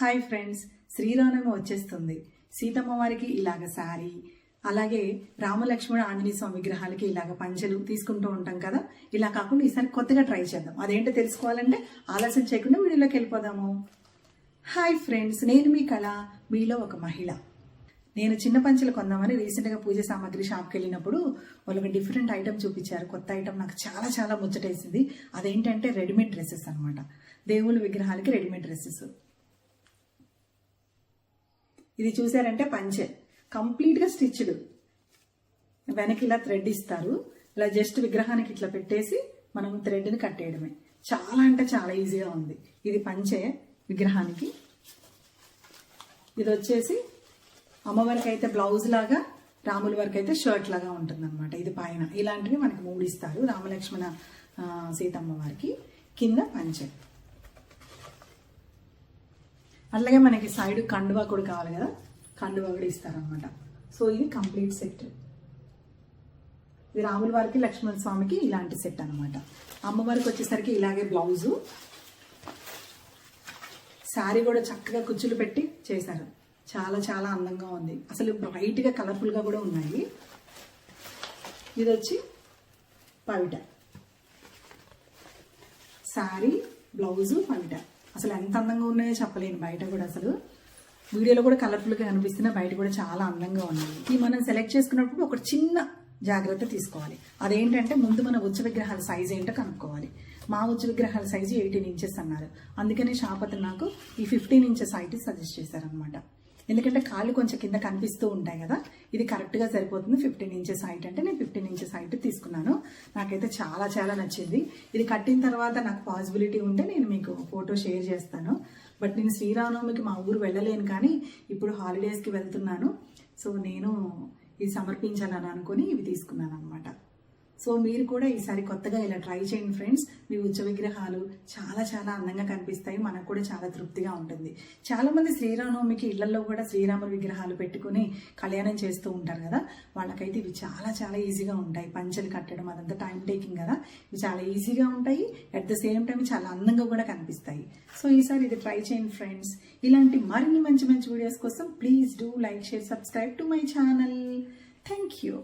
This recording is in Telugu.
హాయ్ ఫ్రెండ్స్ శ్రీరామనవమి వచ్చేస్తుంది. సీతమ్మ వారికి ఇలాగ శారీ అలాగే రామలక్ష్మణ ఆంజనేయ స్వామి విగ్రహాలకి ఇలాగ పంచెలు తీసుకుంటూ ఉంటాం కదా. ఇలా కాకుండా ఈసారి కొత్తగా ట్రై చేద్దాం. అదేంటో తెలుసుకోవాలంటే ఆలస్యం చేయకుండా వీడియోలోకి వెళ్ళిపోదాము. హాయ్ ఫ్రెండ్స్ నేను మీ కళ మీలో ఒక మహిళ. నేను చిన్న పంచెలు కొందామని రీసెంట్గా పూజ సామాగ్రి షాప్కి వెళ్ళినప్పుడు వాళ్ళు ఒక డిఫరెంట్ ఐటమ్ చూపించారు. కొత్త ఐటమ్ నాకు చాలా చాలా ముచ్చటేసింది. అదేంటంటే రెడీమేడ్ డ్రెస్సెస్ అనమాట దేవుళ్ళ విగ్రహాలకి రెడీమేడ్ డ్రెస్సెస్. ఇది చూసారంటే పంచె. కంప్లీట్గా స్టిచ్డ్. వెనక్కి ఇలా థ్రెడ్ ఇస్తారు. ఇలా జస్ట్ విగ్రహానికి ఇట్లా పెట్టేసి మనం థ్రెడ్ని కట్టేయడమే. చాలా అంటే చాలా ఈజీగా ఉంది. ఇది పంచె విగ్రహానికి. ఇది వచ్చేసి అమ్మవారికి అయితే బ్లౌజ్ లాగా రాముల వారికి అయితే షర్ట్ లాగా ఉంటుంది అనమాట ఇది పైన. ఇలాంటివి మనకి మూడిస్తారు రామలక్ష్మణ సీతమ్మ వారికి. కింద పంచె. అట్లాగే మనకి సైడ్ కండువా కూడా కావాలి కదా. కండువా కూడా ఇస్తారనమాట సో ఇది కంప్లీట్ సెట్. ఇది రాముల వారికి లక్ష్మణ స్వామికి ఇలాంటి సెట్ అనమాట అమ్మవారికి వచ్చేసరికి ఇలాగే బ్లౌజు. శారీ కూడా చక్కగా కుచ్చులు పెట్టి చేశారు. చాలా చాలా అందంగా ఉంది. అసలు బ్రైట్గా కలర్ఫుల్గా కూడా ఉన్నాయి. ఇది వచ్చి పవిట. శారీ బ్లౌజు పవిట. అసలు ఎంత అందంగా ఉన్నాయో చెప్పలేను బయట కూడా అసలు. వీడియోలో కూడా కలర్ఫుల్గా కనిపిస్తున్నా బయట కూడా చాలా అందంగా ఉన్నాయి ఈ మనం సెలెక్ట్ చేసుకున్నప్పుడు ఒక చిన్న జాగ్రత్త తీసుకోవాలి. అదేంటంటే ముందు మన ఉచ్చ విగ్రహాల సైజ్ ఏంటో కనుక్కోవాలి. మా ఉచ్చ విగ్రహాల సైజు ఎయిటీన్ ఇంచెస్ అన్నారు. అందుకనే షాప్ అతను నాకు ఈ ఫిఫ్టీన్ ఇంచెస్ హైట్ సజెస్ట్ చేశారనమాట ఎందుకంటే కాళ్ళు కొంచెం కింద కనిపిస్తూ ఉంటాయి కదా ఇది కరెక్ట్గా సరిపోతుంది. ఫిఫ్టీన్ ఇంచెస్ హైట్ అంటే నేను ఫిఫ్టీన్ ఇంచెస్ హైట్ తీసుకున్నాను. నాకైతే చాలా చాలా నచ్చింది. ఇది కట్టిన తర్వాత నాకు పాసిబిలిటీ ఉంటే నేను మీకు ఫోటో షేర్ చేస్తాను. బట్ నేను శ్రీరామనవమికి మా ఊరు వెళ్ళలేను కానీ ఇప్పుడు హాలిడేస్కి వెళ్తున్నాను. సో నేను ఇది సమర్పించాలని అనుకుని ఇవి తీసుకున్నాను అనమాట సో మీరు కూడా ఈసారి కొత్తగా ఇలా ట్రై చేయండి ఫ్రెండ్స్. మీ ఉచ్చ విగ్రహాలు చాలా చాలా అందంగా కనిపిస్తాయి. మనకు కూడా చాలా తృప్తిగా ఉంటుంది. చాలామంది శ్రీరామనవమికి ఇళ్ళలో కూడా శ్రీరాముల విగ్రహాలు పెట్టుకుని కళ్యాణం చేస్తూ ఉంటారు కదా. వాళ్ళకైతే ఇవి చాలా చాలా ఈజీగా ఉంటాయి. పంచలు కట్టడం అదంతా టైం టేకింగ్ కదా. ఇవి చాలా ఈజీగా ఉంటాయి. అట్ ద సేమ్ టైం చాలా అందంగా కూడా కనిపిస్తాయి. సో ఈసారి ఇది ట్రై చేయండి ఫ్రెండ్స్. ఇలాంటి మరిన్ని మంచి మంచి వీడియోస్ కోసం please do like share subscribe to my channel thank you